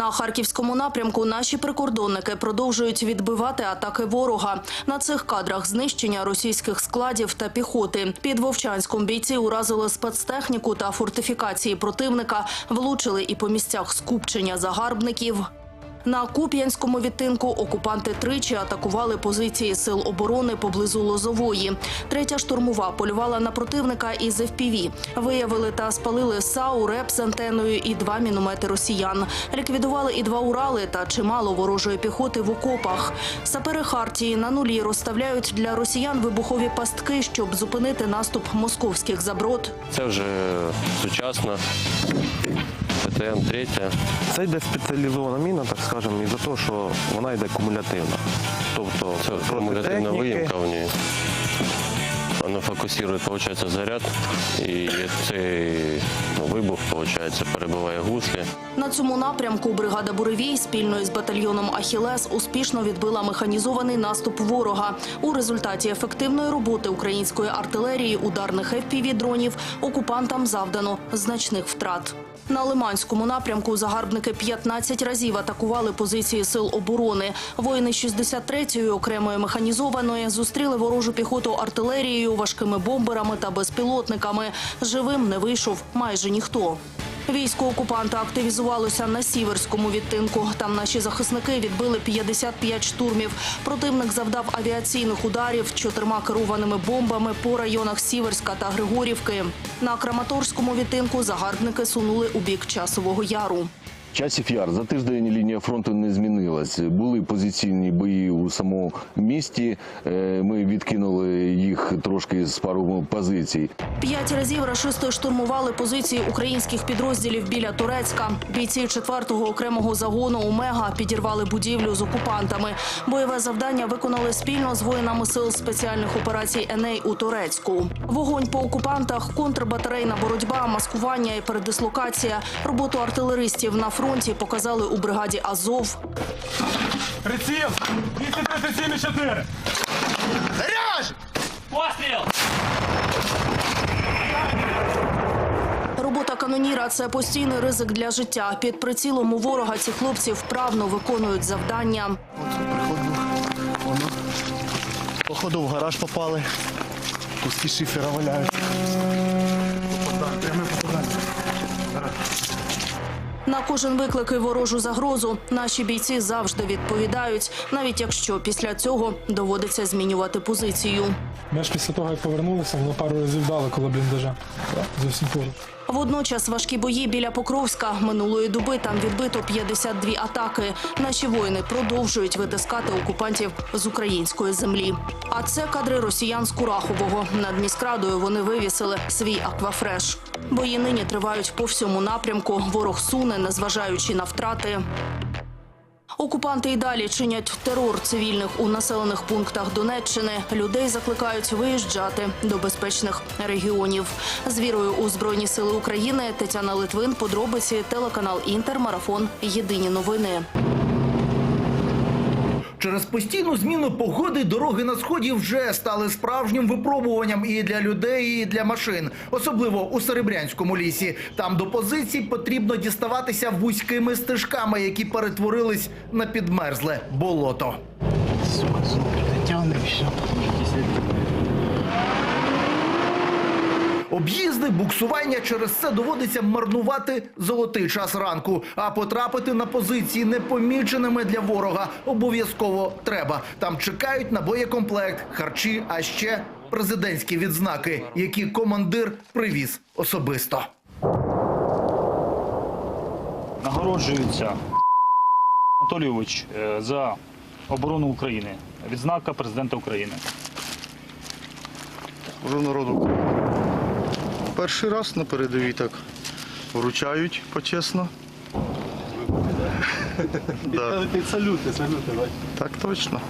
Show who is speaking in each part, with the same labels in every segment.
Speaker 1: На харківському напрямку наші прикордонники продовжують відбивати атаки ворога. На цих кадрах знищення російських складів та піхоти. Під Вовчанськом бійці уразили спецтехніку та фортифікації противника, влучили і по місцях скупчення загарбників. На Куп'янському відтинку окупанти тричі атакували позиції сил оборони поблизу Лозової. Третя штурмова полювала на противника із ФПВ. Виявили та спалили САУ, РЕП з антеною і два міномети росіян. Ліквідували і два Урали та чимало ворожої піхоти в окопах. Сапери Хартії на нулі розставляють для росіян вибухові пастки, щоб зупинити наступ московських заброд.
Speaker 2: Це вже сучасна ТТМ-3.
Speaker 3: Це йде спеціалізована міна, так скажемо, і за те, що вона йде кумулятивно. Тобто
Speaker 2: це кумулятивна виїмка в ній. Вона фокусує, виходить, заряд і цей ну, вибух, виходить, перебуває гусли.
Speaker 1: На цьому напрямку бригада Буревій спільно із батальйоном Ахілес успішно відбила механізований наступ ворога. У результаті ефективної роботи української артилерії, ударних fpv дронів окупантам завдано значних втрат. На Лиманському напрямку загарбники 15 разів атакували позиції сил оборони. Воїни 63-ї окремої механізованої зустріли ворожу піхоту артилерією, важкими бомберами та безпілотниками. Живим не вийшов майже ніхто. Військо окупанта активізувалося на сіверському відтинку. Там наші захисники відбили 55 штурмів. Противник завдав авіаційних ударів чотирма керованими бомбами по районах Сіверська та Григорівки. На Краматорському відтинку загарбники сунули у бік часового яру.
Speaker 4: Часів яр за тиждень лінія фронту не змінилась. Були позиційні бої у самому місті. Е, Ми відкинули їх трошки з пару позицій.
Speaker 1: П'ять разів рашисти штурмували позиції українських підрозділів біля Турецька. Бійці 4-го окремого загону Омега підірвали будівлю з окупантами. Бойове завдання виконали спільно з воїнами сил спеціальних операцій Еней у Турецьку. Вогонь по окупантах, контрбатарейна боротьба, маскування і передислокація. Роботу артилеристів на фронті показали у бригаді Азов.
Speaker 5: Приціл! 237,4!
Speaker 6: Постріл!
Speaker 1: Робота каноніра це постійний ризик для життя. Під прицілом у ворога ці хлопці вправно виконують завдання.
Speaker 7: Воно. Походу в гараж попали. Куски шифера валяють. Пряме попадання.
Speaker 1: На кожен виклик і ворожу загрозу наші бійці завжди відповідають, навіть якщо після цього доводиться змінювати позицію.
Speaker 5: Ми ж після того, як повернулися, воно пару разів дали коло бліндажа. Зовсім поруч.
Speaker 1: Водночас важкі бої біля Покровська минулої доби там відбито 52 атаки. Наші воїни продовжують витискати окупантів з української землі. А це кадри росіян з Курахового. Над міськрадою вони вивісили свій аквафреш. Бої нині тривають по всьому напрямку. Ворог суне, незважаючи на втрати. Окупанти й далі чинять терор цивільних у населених пунктах Донеччини. Людей закликають виїжджати до безпечних регіонів. З вірою у Збройні Сили України Тетяна Литвин, подробиці, телеканал Інтер, марафон. Єдині новини.
Speaker 8: Через постійну зміну погоди дороги на сході вже стали справжнім випробуванням і для людей, і для машин, особливо у Серебрянському лісі. Там до позицій потрібно діставатися вузькими стежками, які перетворились на підмерзле болото.
Speaker 7: Сука, сука, тягне все.
Speaker 8: Об'їзди, буксування через це доводиться марнувати золотий час ранку. А потрапити на позиції непоміченими для ворога обов'язково треба. Там чекають на боєкомплект, харчі, а ще президентські відзнаки, які командир привіз особисто.
Speaker 9: Нагороджується Анатолійович е, за оборону України. Відзнака президента України.
Speaker 7: Служу народу України. Перший раз на передовій так вручають почесно. Да.
Speaker 9: Салюти, салюти.
Speaker 7: Так точно.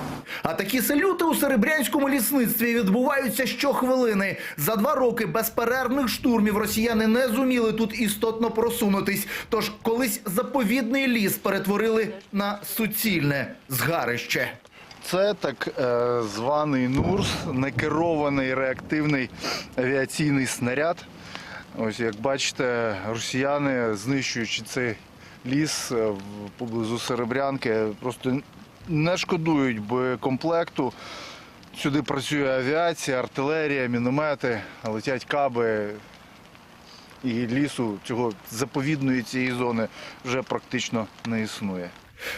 Speaker 8: А такі салюти у серебрянському лісництві відбуваються щохвилини. За два роки безперервних штурмів росіяни не зуміли тут істотно просунутись. Тож колись заповідний ліс перетворили на суцільне згарище.
Speaker 7: Це так е, званий НУРС, некерований реактивний авіаційний снаряд. Ось як бачите, росіяни, знищуючи цей ліс е, поблизу Серебрянки. Просто не шкодують боєкомплекту. Сюди працює авіація, артилерія, міномети, летять каби. І лісу цього заповідної цієї зони вже практично не існує.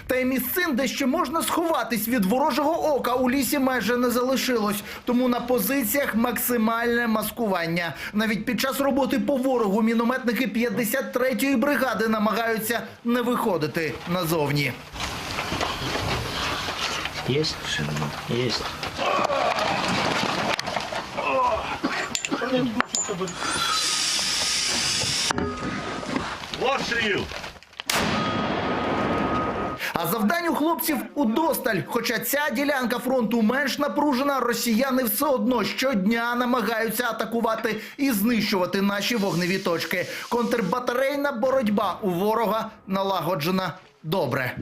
Speaker 8: Та й місцин, де ще можна сховатись від ворожого ока, у лісі майже не залишилось. Тому на позиціях максимальне маскування. Навіть під час роботи по ворогу мінометники 53-ї бригади намагаються не виходити назовні.
Speaker 9: Есть? Есть.
Speaker 8: А завдань у хлопців удосталь. Хоча ця ділянка фронту менш напружена, росіяни все одно щодня намагаються атакувати і знищувати наші вогневі точки. Контрбатарейна боротьба у ворога налагоджена добре.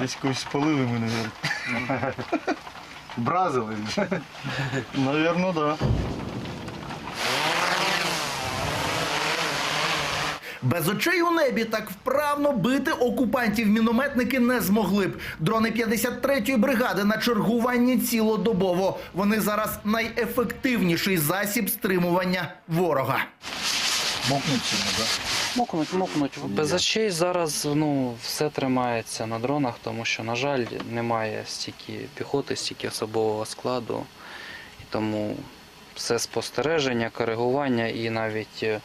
Speaker 7: Десь когось спалили ми, мабуть. Бразили. Навірно, так.
Speaker 8: Без очей у небі так вправно бити окупантів мінометники не змогли б. Дрони 53-ї бригади на чергуванні цілодобово. Вони зараз найефективніший засіб стримування ворога.
Speaker 6: Мокнуть, мокнуть. Без очей зараз ну, все тримається на дронах, тому що, на жаль, немає стільки піхоти, стільки особового складу. І тому все спостереження, коригування і навіть е,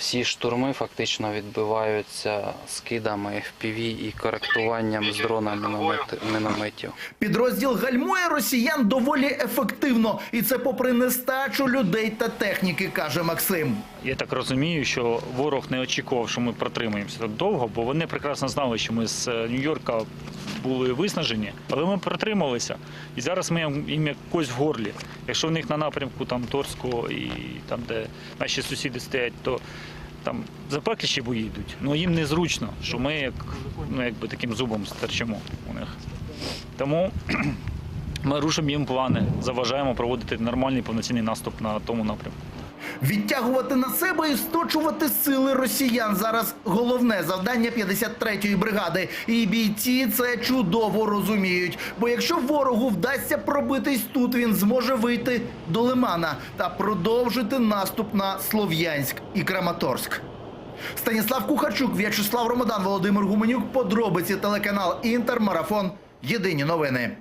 Speaker 6: всі штурми фактично відбиваються скидами FPV і коректуванням з дрона міномет- мінометів.
Speaker 8: Підрозділ гальмує росіян доволі ефективно, і це попри нестачу людей та техніки, каже Максим.
Speaker 9: Я так розумію, що ворог не очікував, що ми протримаємося так довго, бо вони прекрасно знали, що ми з е, Нью-Йорка були виснажені, але ми протрималися. І зараз ми їм як кость в горлі. Якщо в них на напрямку там Торського і там, де наші сусіди стоять, то там запекліші бої йдуть. Ну їм незручно, що ми як ну якби таким зубом стерчимо у них. Тому ми рушимо їм плани, заважаємо проводити нормальний повноцінний наступ на тому напрямку.
Speaker 8: Відтягувати на себе і сточувати сили росіян зараз головне завдання 53-ї бригади. І бійці це чудово розуміють. Бо якщо ворогу вдасться пробитись тут, він зможе вийти до Лимана та продовжити наступ на Слов'янськ і Краматорськ. Станіслав Кухарчук, В'ячеслав Ромадан, Володимир Гуменюк. Подробиці телеканал Інтер. Марафон. Єдині новини.